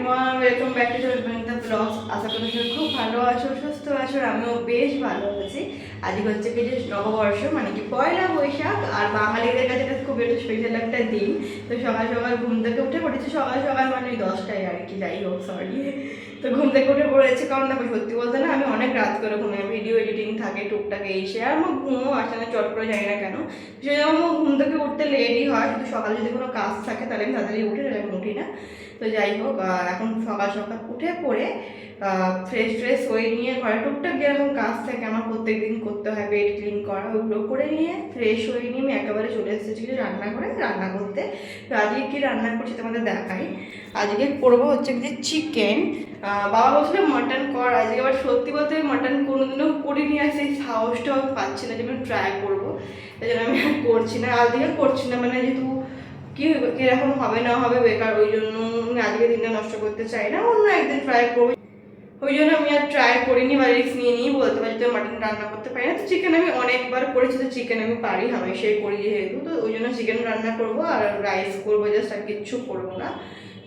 everyone, welcome back to the blogs আশা করি তুমি খুব ভালো আছো, সুস্থ আছো, আমিও বেশ ভালো আছি। আজকে হচ্ছে কি যে নববর্ষ মানে কি পয়লা বৈশাখ, আর বাঙালিদের কাছে এটা খুব একটা স্পেশাল একটা দিন। তো সকাল সকাল ঘুম থেকে উঠে পড়েছি, সকাল সকাল মানে ওই দশটায় আর কি, যাই হোক সরি তো ঘুম থেকে উঠে পড়েছি, কারণ দেখো সত্যি বলতে না, আমি অনেক রাত করে ঘুমাই ভিডিও এডিটিং থাকে, টুকটাক এই সে, আর আমার ঘুমও আসে না, চট করে যাই না কেন। সেই আমার ঘুম থেকে উঠতে লেটই হয়, শুধু সকালে যদি কোনো কাজ থাকে, তাহলে আমি তাড়াতাড়ি উঠে উঠি না। তো যাই হোক এখন সকাল সকাল উঠে পড়ে ফ্রেশ ফ্রেশ হয়ে নিয়ে ঘরে টুকটাক যেরকম কাজ থাকে, আমার প্রত্যেক দিন করতে হয় বেড ক্লিন করা ওগুলো করে নিয়ে ফ্রেশ হয়ে নিয়ে আমি একেবারে চলে এসেছি রান্না করে রান্না করতে তো আজকে কি রান্না করছি তোমাদের দেখাই। আজকে করব হচ্ছে যে চিকেন বাবা বলছিল মাটন কর, আজকে আবার সত্যি বলতে মাটন কোনোদিনও করিনি, আর সেই সাহসটাও পাচ্ছি না যে আমি ট্রাই করব। তাই জন্য আমি করছি না আজকে করছি না মানে যেহেতু কি কীরকম হবে না হবে বেকার, ওই জন্য আমি আজকে দিনটা নষ্ট করতে চাই না, অন্য একদিন ট্রাই করব। ওই জন্য আমি আর ট্রাই করিনি, বা রিস্ক নিয়ে নিই বলতে পারি যে মাটন রান্না করতে পারি না। তো চিকেন আমি অনেকবার করেছি, তো চিকেন আমি পারি, হামেশাই করি যেহেতু, তো ওই জন্য চিকেন রান্না করব আর রাইস করব জাস্ট আর কিচ্ছু করব না।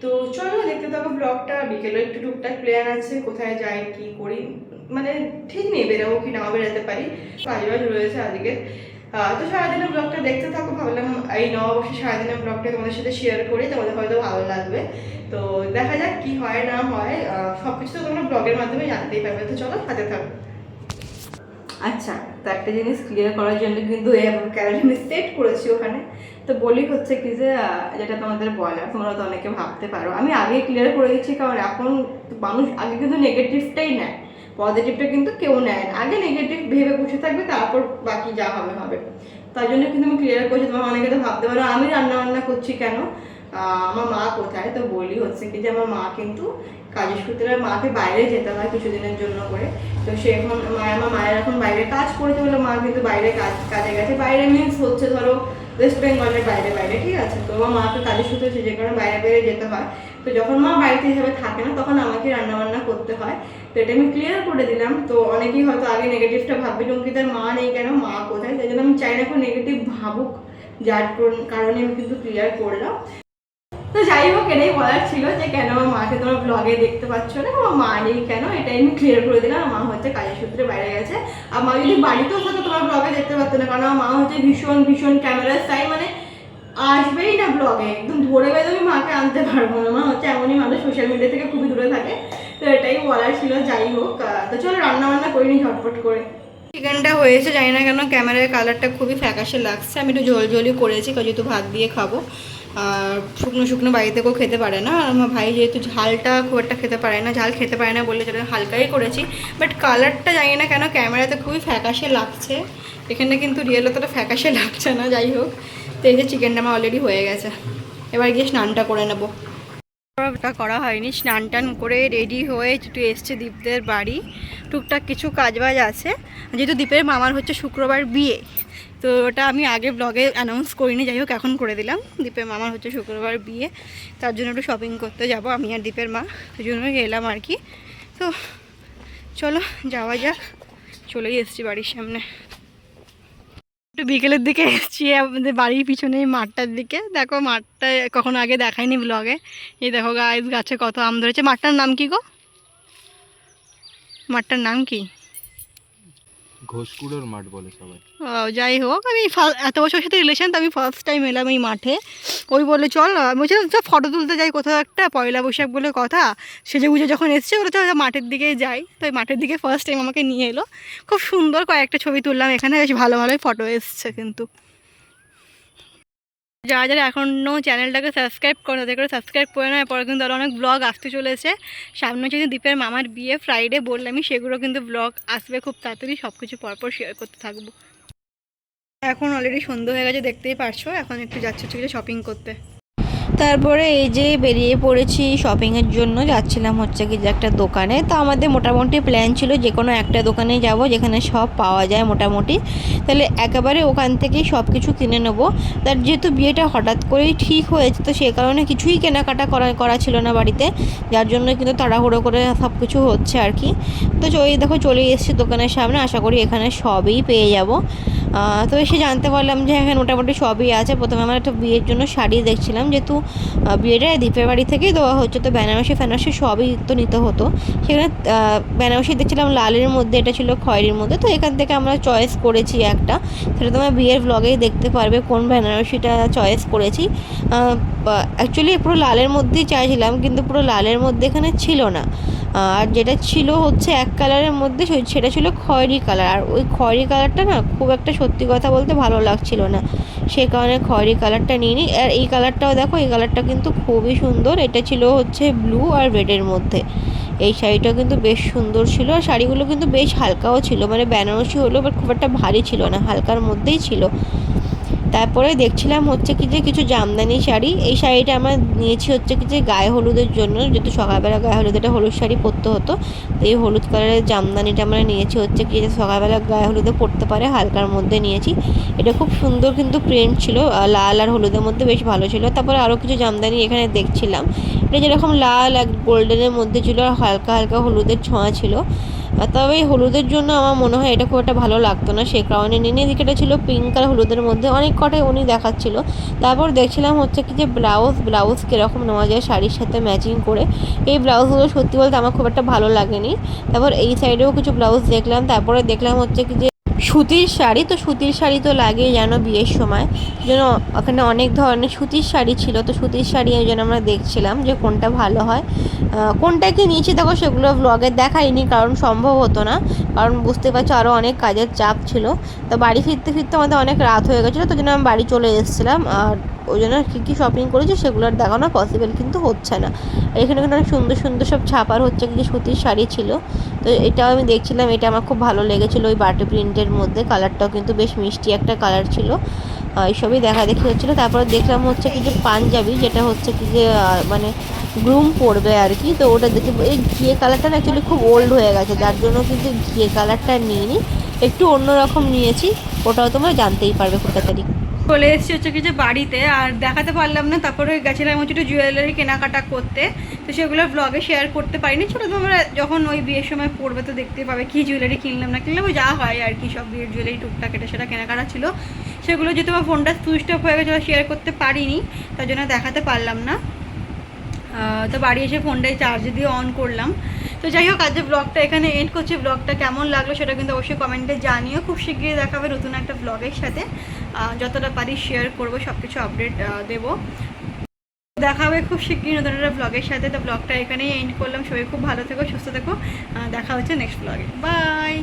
তো চলো, দেখতে থাকো ব্লগটা বিকেলে একটু টুকটাক প্ল্যান আছে, কোথায় যাই, কি করি মানে ঠিক নেই, বেরোবো কি নাও বেরোতে পারি। কাজ বাজ রয়েছে আজকে তো সারাদিনের ব্লগটা দেখতে থাকো, ভাবলাম এই নববর্ষে সারাদিনের ব্লগটা তোমাদের সাথে শেয়ার করি, তোমাদের হয়তো ভালো লাগবে। তো দেখা যাক কি হয়, না হয় সব কিছু তো তোমরা ব্লগের মাধ্যমে জানতেই পারবে। তো চলো, হাতে থাকো। আচ্ছা তো একটা জিনিস ক্লিয়ার করার জন্য কিন্তু ক্যামেরা আমি সেট করেছি ওখানে। তো বলি হচ্ছে কি যে যেটা তোমাদের বলার, তোমরা তো অনেকে ভাবতে পারো। আমি আগে ক্লিয়ার করে দিচ্ছি, কারণ এখন মানুষ আগে কিন্তু নেগেটিভটাই নেয়। পজিটিভটা কিন্তু কেউ নেয় না। আগে নেগেটিভ ভেবে বসে থাকবে, তারপর বাকি যা হবে হবে। তাই জন্য কিন্তু আমি ক্লিয়ার করছি, তোমার অনেকে তো ভাবতে পারো, আমি রান্না বান্না করছি কেন? আমার মা কোথায়? তো বলি হচ্ছে কি যে, আমার মা কিন্তু কাজের সূত্রে মাকে বাইরে যেতে হয় কিছুদিনের জন্য করে। তো সে এখন মা আমার মায়ের এখন বাইরে কাজ করেছে বলে মা কিন্তু বাইরে কাজ, কাজে গেছে। বাইরে মিন্স হচ্ছে ধরো ওয়েস্ট বেঙ্গলের বাইরে বাইরে, ঠিক আছে? তো আমার মাকে কালী সুতো যে কারণে বাইরে বাইরে যেতে হয়। তো যখন মা বাড়িতে হিসাবে থাকে না, তখন আমাকে রান্না বান্না করতে হয়। তো এটা আমি ক্লিয়ার করে দিলাম। তো অনেকেই হয়তো আগে নেগেটিভটা ভাববে অঙ্কিতার মা নেই কেন? মা কোথায়? সেই জন্য আমি চাই না এখন নেগেটিভ ভাবুক। যার কারণে আমি কিন্তু ক্লিয়ার করলাম। তো যাই হোক, এটাই বলার ছিল যে কেন আমার মাকে তোমরা ব্লগে দেখতে পাচ্ছ না? আমার মা নেই কেন? এটাই আমি ক্লিয়ার করে দিলাম। মা হচ্ছে কাজের সূত্রে বাইরে গেছে। আর মা যদি বাড়িতেও থাকতো, তোমার ব্লগে দেখতে পারতো না। কারণ আমার মা হচ্ছে ভীষণ ভীষণ ক্যামেরার সাই মানে আসবেই না ব্লগে একদম ধরে বেঁধে আমি মাকে আনতে পারব না। মা হচ্ছে এমনই মানুষ সোশ্যাল মিডিয়া থেকে খুবই দূরে থাকে। তো এটাই বলার ছিল, যাই হোক। তো চলো রান্না বান্না করিনি ঝটপট করে। চিকেনটা হয়েছে, জানি না কেন ক্যামেরার কালারটা খুবই ফ্যাকাশে লাগছে। আমি একটু জল জলই করেছি যেহেতু ভাত দিয়ে খাব। আর শুকনো শুকনো বাড়িতে কেউ খেতে পারে না। আর আমার ভাই যেহেতু ঝালটা খুব একটা খেতে পারে না, ঝাল খেতে পারে না বলে যেটা হালকাই করেছি। বাট কালারটা জানি না কেন ক্যামেরাতে খুবই ফ্যাকাশে লাগছে। এখানে কিন্তু রিয়েল অতটা ফ্যাকাশে লাগছে না, যাই হোক। তো এই যে চিকেনটা আমার অলরেডি হয়ে গেছে। এবার গিয়ে স্নানটা করে নেব। করা হয়নি। স্নান টান করে রেডি হয়ে একটু এসছে দীপদের বাড়ি, টুকটাক কিছু কাজবাজ আছে। যেহেতু দীপের মামার হচ্ছে শুক্রবার বিয়ে, তো ওটা আমি আগে ব্লগে অ্যানাউন্স করিনি, যাই হোক এখন করে দিলাম। দীপের মামার হচ্ছে শুক্রবার বিয়ে, তার জন্য একটু শপিং করতে যাব আমি আর দীপের মা ওই জন্য এলাম আর কি। তো চলো, যাওয়া যাক। চলেই এসছি বাড়ির সামনে। একটু বিকেলের দিকে এসেছি, আমাদের বাড়ির পিছনে মাঠটার দিকে। দেখো মাঠটা কখনো আগে দেখায়নি ব্লগে এই দেখো গাছ গাছে কত আম ধরেছে। মাঠটার নাম কি গো? মাঠটার নাম কি? ঘোষকুড়োর মাঠ বলে সবাই। যাই হোক, আমি এত বছর সাথে রিলেশন তো আমি ফার্স্ট টাইম এলাম এই মাঠে। ওই বলে, চল বলছিলাম সব ফটো তুলতে যাই কোথাও একটা, পয়লা বৈশাখ বলে কথা। সেজে গুজে যখন এসছে বলে তো মাঠের দিকে যাই তো এই মাঠের দিকে ফার্স্ট টাইম আমাকে নিয়ে এলো। খুব সুন্দর কয়েকটা ছবি তুললাম, এখানে বেশ ভালো ভালোই ফটো এসছে কিন্তু। যারা যারা এখনও চ্যানেলটাকে সাবস্ক্রাইব করে, তাদের করে সাবস্ক্রাইব করে নেয় পরে কিন্তু আরও অনেক ব্লগ আসতে চলেছে। সামনে হচ্ছে দীপের মামার বিয়ে। ফ্রাইডে বললামই সেগুলো কিন্তু ব্লগ আসবে খুব তাড়াতাড়ি। সব কিছু পরপর শেয়ার করতে থাকব। এখন অলরেডি সন্ধ্যা হয়ে গেছে, দেখতেই পারছ। এখন একটু যাচ্ছে হচ্ছে শপিং করতে। তারপরে এই যে বেরিয়ে পড়েছি শপিংয়ের জন্য, যাচ্ছিলাম হচ্ছে কি যে একটা দোকানে। তো আমাদের মোটামুটি প্ল্যান ছিল যে কোনো একটা দোকানে যাব যেখানে সব পাওয়া যায় মোটামুটি। তাহলে একেবারে ওখান থেকেই সব কিছু কিনে নেব। তার যেহেতু বিয়েটা হঠাৎ করেই ঠিক হয়েছে, তো সেই কারণে কিছুই কেনাকাটা করা করা ছিল না বাড়িতে। যার জন্য কিন্তু তাড়াহুড়ো করে সব কিছু হচ্ছে আর কি। তো এই দেখো চলে এসেছি দোকানের সামনে। আশা করি এখানে সবই পেয়ে যাব। তো এসে জানতে পারলাম যে এখানে মোটামুটি সবই আছে। প্রথমে আমরা একটা বিয়ের জন্য শাড়ি দেখছিলাম, যেহেতু বিয়েটা দ্বীপের বাড়ি থেকেই দেওয়া হচ্ছে, তো বেনারসি, ফেনারসি সবই তো নিতে হতো। সেখানে বেনারসি দেখছিলাম লালের মধ্যে, এটা ছিল খয়েরির মধ্যে, তো এখান থেকে আমরা চয়েস করেছি একটা। সেটা তোমার বিয়ের ব্লগেই দেখতে পারবে, কোন বেনারসিটা চয়েস করেছি। অ্যাকচুয়ালি পুরো লালের মধ্যেই চাইছিলাম, কিন্তু পুরো লালের মধ্যে এখানে ছিল না। আর যেটা ছিল হচ্ছে এক কালারের মধ্যে সেটা ছিল খয়েরি কালার। আর ওই খয়েরি কালারটা না খুব একটা সত্যি কথা বলতে ভালো লাগছিল না। সে কারণে খয়েরি কালারটা নিইনি আর এই কালারটাও দেখো, এই কালারটা কিন্তু খুবই সুন্দর। এটা ছিল হচ্ছে ব্লু আর রেডের মধ্যে। এই শাড়িটাও কিন্তু বেশ সুন্দর ছিল। আর শাড়িগুলো কিন্তু বেশ হালকাও ছিল। মানে বেনারসি হলো বাট খুব একটা ভারী ছিল না। হালকার মধ্যেই ছিল। তারপরে দেখছিলাম হচ্ছে কি যে কিছু জামদানি শাড়ি। এই শাড়িটা আমরা নিয়েছি হচ্ছে কি যে গায়ে হলুদের জন্য। যেহেতু সকালবেলা গায়ে হলুদ একটা হলুদ শাড়ি পরতে হতো। তো এই হলুদ কালারের জামদানিটা আমরা নিয়েছি হচ্ছে কি যে সকালবেলা গায়ে হলুদে পরতে পারে, হালকার মধ্যে নিয়েছি। এটা খুব সুন্দর কিন্তু প্রিন্ট ছিল লাল আর হলুদের মধ্যে বেশ ভালো ছিল। তারপরে আরও কিছু জামদানি এখানে দেখছিলাম। এটা যেরকম লাল আর গোল্ডেনের মধ্যে ছিল আর হালকা হালকা হলুদের ছোঁয়া ছিল। তবে এই হলুদের জন্য আমার মনে হয় এটা খুব একটা ভালো লাগতো না। সে কারণে নিনে দিকেটা ছিল পিঙ্ক আর হলুদের মধ্যে অনেক কটাই উনি দেখাচ্ছিল। তারপর দেখছিলাম হচ্ছে কি যে ব্লাউজ ব্লাউজ কীরকম নেওয়া যায় শাড়ির সাথে ম্যাচিং করে। এই ব্লাউজগুলো সত্যি বলতে আমার খুব একটা ভালো লাগেনি। তারপর এই সাইডেও কিছু ব্লাউজ দেখলাম, তারপরে দেখলাম হচ্ছে কি যে সুতির শাড়ি, তো সুতির শাড়ি তো লাগে যেন বিয়ের সময়। যেন ওখানে অনেক ধরনের সুতির শাড়ি ছিল, তো সুতির শাড়ি ওই জন্য আমরা দেখছিলাম যে কোনটা ভালো হয়। কোনটা কি নিয়েছি দেখো সেগুলো ব্লগে দেখাইনি, কারণ সম্ভব হতো না। কারণ বুঝতে পারছ আরও অনেক কাজের চাপ ছিল। তো বাড়ি ফিরতে ফিরতে আমাদের অনেক রাত হয়ে গেছিল, তো জন্য আমি বাড়ি চলে এসেছিলাম। আর ওই জন্য কী কী শপিং করেছি সেগুলো আর দেখানো পসিবল কিন্তু হচ্ছে না। এখানে কিন্তু অনেক সুন্দর সুন্দর সব ছাপার হচ্ছে কি যে সুতির শাড়ি ছিল। তো এটাও আমি দেখছিলাম, এটা আমার খুব ভালো লেগেছিলো ওই বাটি প্রিন্টের মধ্যে। কালারটাও কিন্তু বেশ মিষ্টি একটা কালার ছিল। এইসবই দেখা দেখি হচ্ছিল। তারপরে দেখলাম হচ্ছে কি যে পাঞ্জাবি, যেটা হচ্ছে কি যে মানে গ্রুম পড়বে আর কি। তো ওটা দেখে এই ঘিয়ে কালারটা না অ্যাকচুয়ালি খুব ওল্ড হয়ে গেছে। যার জন্য কিন্তু ঘিয়ে কালারটা নিইনি। একটু অন্যরকম নিয়েছি। ওটাও তোমরা জানতেই পারবে খুব তাড়াতাড়ি। চলে এসেছি হচ্ছে কি যে বাড়িতে, আর দেখাতে পারলাম না, তারপরে গেছিলাম হচ্ছে একটু জুয়েলারি কেনাকাটা করতে। তো সেগুলো ব্লগে শেয়ার করতে পারিনি। ছোটো তোমরা যখন ওই বিয়ের সময় পড়বে তো দেখতেই পাবে কি জুয়েলারি কিনলাম, না কিনলাম যা হয় আর কি, সব বিয়ের জুয়েলারি টুকটাক এটা সেটা কেনাকাটা ছিল। সেগুলো যেহেতু আমার ফোনটা সুইচ অফ হয়ে গেছিল শেয়ার করতে পারিনি, তার জন্য দেখাতে পারলাম না। তো বাড়ি এসে ফোনটাই চার্জ দিয়ে অন করলাম। তো যাই হোক আজকে ব্লগটা এখানে এন্ড করছি। ব্লগটা কেমন লাগল সেটা কিন্তু অবশ্যই কমেন্টে জানিও। খুব শীঘ্রই দেখাবে নতুন একটা ব্লগের সাথে। যতটা পারি শেয়ার করব সব কিছু আপডেট দেবো। দেখা হবে খুব শীঘ্রই নতুন একটা ব্লগের সাথে। তো ব্লগটা এখানেই এন্ড করলাম। সবাই খুব ভালো থেকো, সুস্থ থেকো। দেখা হচ্ছে নেক্সট ব্লগে বাই